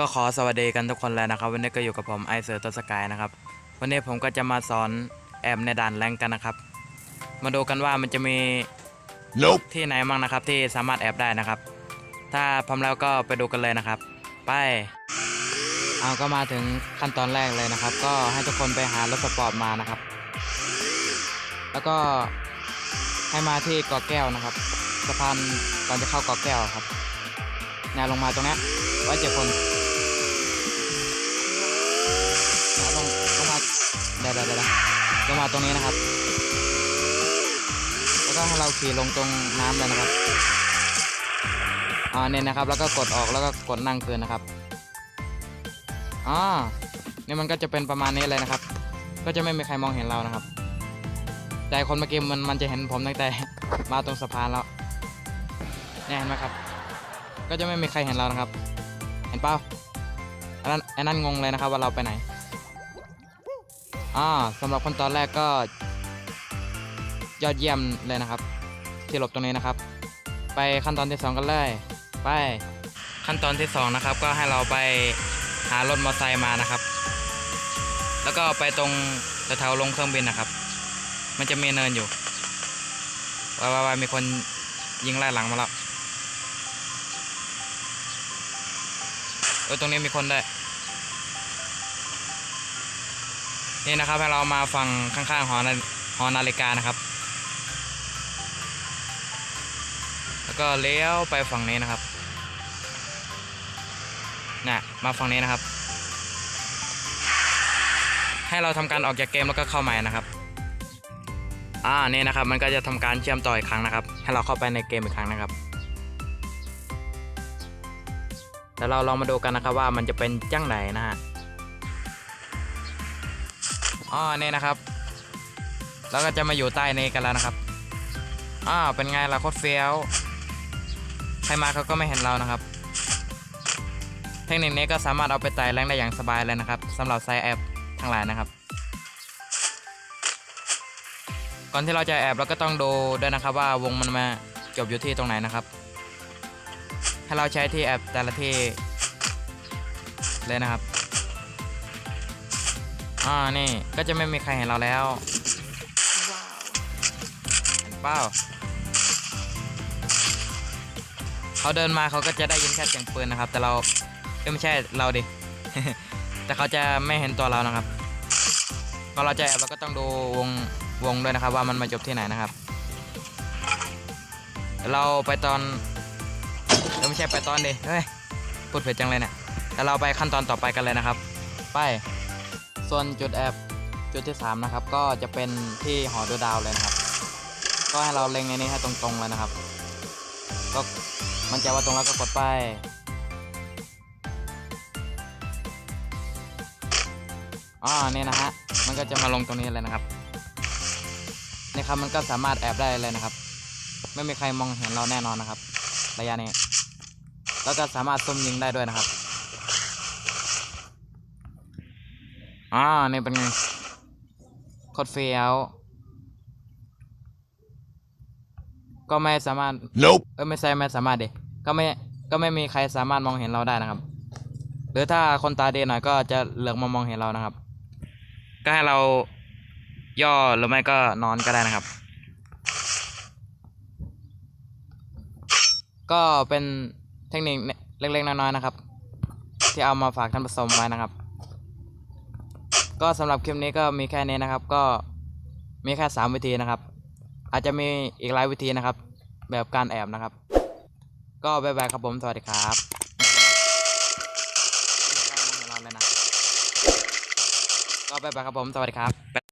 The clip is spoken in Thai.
ก็ขอสวัสดีกันทุกคนเลยนะครับ วันนี้ก็อยู่กับผมไอเซอร์ตัวสกายนะครับ วันนี้ผมก็จะมาสอนแอมในด่านแรงกันนะครับ มาดูกันว่ามันจะมี Nope. ที่ไหนบ้างนะครับ ที่สามารถแอบได้นะครับ ถ้าพร้อมแล้วก็ไปดูกันเลยนะครับ ไปเอาก็มาถึงขั้นตอนแรกเลยนะครับ ก็ให้ทุกคนไปหารถสปอร์ตมานะครับ แล้วก็ให้มาที่เกาะแก้วนะครับสะพานก่อนจะเข้าเกาะแก้วครับแนวลงมาตรงเนี้ยไว้เจ็ดคน ลงลงมาเดี๋ยวเดี๋ยวเดี๋ยวลงมาตรงนี้นะครับ แล้วก็ให้เราขี่ลงตรงน้ำเลยนะครับอ่าเนี่ยนะครับ แล้วก็กดออกแล้วก็กดนั่งคืนนะครับอ่านี่มันก็จะเป็นประมาณนี้เลยนะครับ ก็จะไม่มีใครมองเห็นเรานะครับ แต่คนเมื่อกี้มันมันจะเห็นผมตั้งแต่มาตรงสะพานแล้วเนี่ยเห็นไหมครับ ก็จะไม่มีใครเห็นเรานะครับ เห็นเปล่าอันนั้นอันนั้นงงเลยนะครับว่าเราไปไหน อ่าสำหรับคนตอนแรกก็ ยอดเยี่ยมเลยนะครับ ที่หลบตรงนี้นะครับ ไปขั้นตอนที่สองกันเลยไปขั้นตอนที่สองนะครับ ก็ให้เราไปหารถมอเตอร์ไซค์มานะครับ แล้วก็ไปตรงแถวๆลงเครื่องบินนะครับ มันจะมีเนินอยู่ว้ายว้าวายมีคนยิงไล่หลังมาแล้วเออตรงนี้มีคนได้ นี่นะครับให้เรามาฝั่งข้างๆหอนาหอนาฬิกานะครับ แล้วก็เลี้ยวไปฝั่งนี้นะครับน่ะมาฝั่งนี้นะครับ ให้เราทำการออกจากเกมแล้วก็เข้าใหม่นะครับอ่านี่นะครับมันก็จะทำการเชื่อมต่ออีกครั้งนะครับ ให้เราเข้าไปในเกมอีกครั้งนะครับ แล้วเราลองมาดูกันนะครับว่ามันจะเป็นจังไหนนะฮะ อ๋อนี่นะครับ แล้วก็จะมาอยู่ใต้นี้กันแล้วนะครับอ่าเป็นไงล่ะโคตรเฟี้ยว ใครมาเขาก็ไม่เห็นเรานะครับ เทคนิคนี้ก็สามารถเอาไปไต่แรงได้อย่างสบายเลยนะครับสำหรับไซแอปทั้งหลายนะครับ ก่อนที่เราจะแอบเราก็ต้องดูด้วยนะครับ ว่าวงมันมาจบอยู่ที่ตรงไหนนะครับ ให้เราใช้ที่แอบแต่ละที่เลยนะครับ อ่านี่ก็จะไม่มีใครเห็นเราแล้วเห็นเปล่าเขาเดินมาเขาก็จะได้ยินแค่เสียงปืนนะครับ แต่เราเอ้ยไม่ใช่เราดิ แต่เขาจะไม่เห็นตัวเรานะครับพอเราจะแอบเราก็ต้องดูวงวงด้วยนะครับ ว่ามันมาจบที่ไหนนะครับ เราไปตอนเอ้ยไม่ใช่ไปตอนดิเฮ้ยพูดผิดจังเลยเนี่ยแต่เราไปขั้นตอนต่อไปกันเลยนะครับ ไป ส่วนจุดแอบจุดที่ 3 นะครับ ก็จะเป็นที่หอดูดาวเลยนะครับ ก็ให้เราเล็งในนี้ให้ตรงๆเลยนะครับ ก็มันจะว่าตรงแล้วก็กดไปอ่านี่ยนะฮะ มันก็จะมาลงตรงนี้เลยนะครับนี่ครับมันก็สามารถแอบได้เลยนะครับ ไม่มีใครมองเห็นเราแน่นอนนะครับ ระยะนี้ แล้วก็สามารถซุ่มยิงได้ด้วยนะครับ อ่านี่เป็นไงโคตรเฟี้ยวก็ไม่สามารถ Nope. เออไม่ใช่ไม่สามารถดิก็ไม่ก็ไม่มีใครสามารถมองเห็นเราได้นะครับ หรือถ้าคนตาดีหน่อยก็จะเหลือกมามองเห็นเรานะครับ ก็ให้เราย่อหรือไม่ก็นอนก็ได้นะครับ ก็เป็นเทคนิคเล็กๆน้อยๆนะครับ ที่เอามาฝากท่านผู้ชมไว้นะครับ ก็สำหรับคลิปนี้ก็มีแค่นี้นะครับ ก็มีแค่ 3 วิธีนะครับ อาจจะมีอีกหลายวิธีนะครับ แบบการแอบนะครับ ก็บ๊ายบายครับผม สวัสดีครับก็บ๊ายบายครับผม สวัสดีครับ